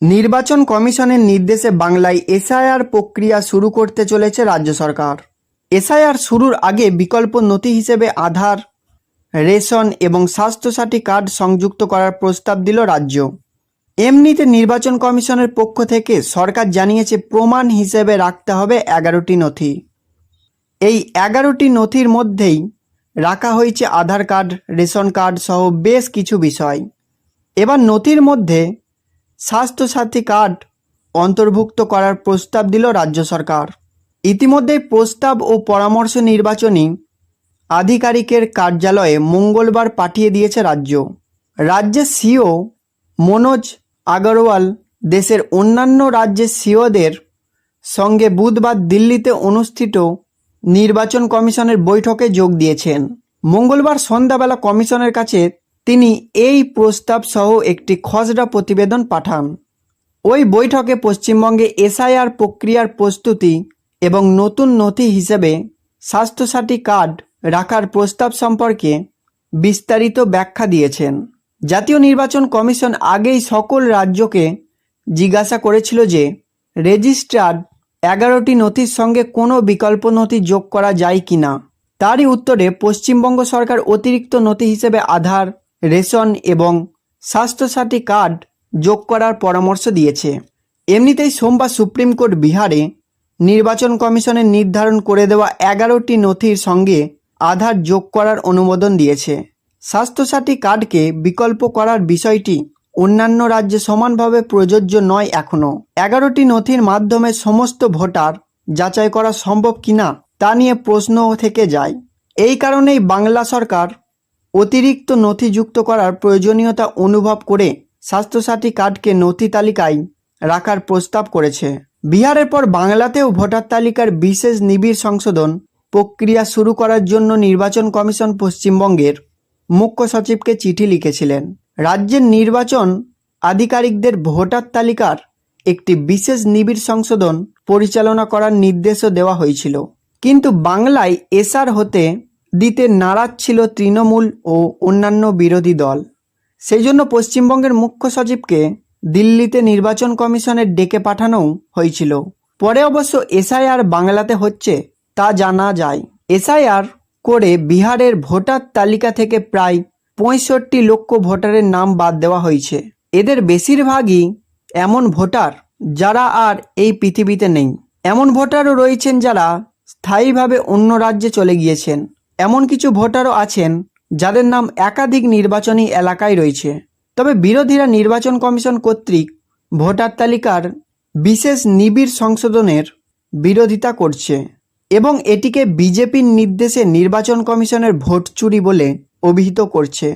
নির্বাচন কমিশনের নির্দেশে বাংলায় এসআইআর প্রক্রিয়া শুরু করতে চলেছে রাজ্য সরকার। এসআইআর শুরুর আগে বিকল্প নথি হিসেবে আধার, রেশন এবং স্বাস্থ্যসাথী কার্ড সংযুক্ত করার প্রস্তাব দিল রাজ্য। এমনিতে নির্বাচন কমিশনের পক্ষ থেকে সরকার জানিয়েছে প্রমাণ হিসেবে রাখতে হবে এগারোটি নথি। এই এগারোটি নথির মধ্যেই রাখা হয়েছে আধার কার্ড, রেশন কার্ড সহ বেশ কিছু বিষয়। এবার নথির মধ্যে স্বাস্থ্যসাথী কার্ড অন্তর্ভুক্ত করার প্রস্তাব দিল রাজ্য সরকার। ইতিমধ্যে প্রস্তাব ও পরামর্শ নির্বাচনী আধিকারিকের কার্যালয়ে মঙ্গলবার পাঠিয়ে দিয়েছে রাজ্য। রাজ্যের সিও মনোজ আগরওয়াল দেশের অন্যান্য রাজ্যের সিওদের সঙ্গে বুধবার দিল্লিতে অনুষ্ঠিত নির্বাচন কমিশনের বৈঠকে যোগ দিয়েছেন। মঙ্গলবার সন্ধ্যাবেলা কমিশনের কাছে তিনি এই প্রস্তাব সহ একটি খসড়া প্রতিবেদন পাঠান। ওই বৈঠকে পশ্চিমবঙ্গে এসআইআর প্রক্রিয়ার প্রস্তুতি এবং নতুন নথি হিসেবে স্বাস্থ্যসাথী কার্ড রাখার প্রস্তাব সম্পর্কে বিস্তারিত ব্যাখ্যা দিয়েছেন। জাতীয় নির্বাচন কমিশন আগেই সকল রাজ্যকে জিজ্ঞাসা করেছিল যে রেজিস্ট্রার্ড এগারোটি নথির সঙ্গে কোনো বিকল্প নথি যোগ করা যায় কি না তারই উত্তরে পশ্চিমবঙ্গ সরকার অতিরিক্ত নথি হিসেবে আধার রেশন এবং স্বাস্থ্যসাথী কার্ড যোগ করার পরামর্শ দিয়েছে। এমনিতেই সোমবার সুপ্রিম কোর্ট বিহারে নির্বাচন কমিশনের নির্ধারণ করে দেওয়া এগারোটি নথির সঙ্গে আধার যোগ করার অনুমোদন দিয়েছে। স্বাস্থ্যসাথী কার্ডকে বিকল্প করার বিষয়টি অন্যান্য রাজ্যে সমানভাবে প্রযোজ্য নয় এখনও এগারোটি নথির মাধ্যমে সমস্ত ভোটার যাচাই করা সম্ভব কিনা তা নিয়ে প্রশ্ন থেকে যায়। এই কারণেই বাংলা সরকার অতিরিক্ত নথি যুক্ত করার প্রয়োজনীয়তা অনুভব করে স্বাস্থ্যসাথী কার্ডকে নথি তালিকায় রাখার প্রস্তাব করেছে। বিহারের পর বাংলাতেও ভোটার তালিকার বিশেষ নিবিড় সংশোধন প্রক্রিয়া শুরু করার জন্য নির্বাচন কমিশন পশ্চিমবঙ্গের মুখ্য সচিবকে চিঠি লিখেছিলেন। রাজ্যের নির্বাচন আধিকারিকদের ভোটার তালিকার একটি বিশেষ নিবিড় সংশোধন পরিচালনা করার নির্দেশও দেওয়া হয়েছিল। কিন্তু বাংলায় এসআর হতে দিতে নারাজ ছিল তৃণমূল ও অন্যান্য বিরোধী দল। সেই জন্য পশ্চিমবঙ্গের মুখ্য সচিবকে দিল্লিতে নির্বাচন কমিশনের ডেকে পাঠানোও হয়েছিল। পরে অবশ্য এসআইআর বাংলাতে হচ্ছে তা জানা যায়। এসআইআর করে বিহারের ভোটার তালিকা থেকে প্রায় পঁয়ষট্টি লক্ষ ভোটারের নাম বাদ দেওয়া হয়েছে। এদের বেশিরভাগই এমন ভোটার যারা আর এই পৃথিবীতে নেই। এমন ভোটারও রয়েছেন যারা স্থায়ীভাবে অন্য রাজ্যে চলে গিয়েছেন। এমন কিছু ভোটারও আছেন যাদের নাম একাধিক নির্বাচনী এলাকায় রয়েছে। তবে বিরোধীরা নির্বাচন কমিশন কর্তৃক ভোটার তালিকার বিশেষ নিবিড় সংশোধনের বিরোধিতা করছে এবং এটিকে বিজেপির নির্দেশে নির্বাচন কমিশনের ভোট চুরি বলে অভিহিত করছে।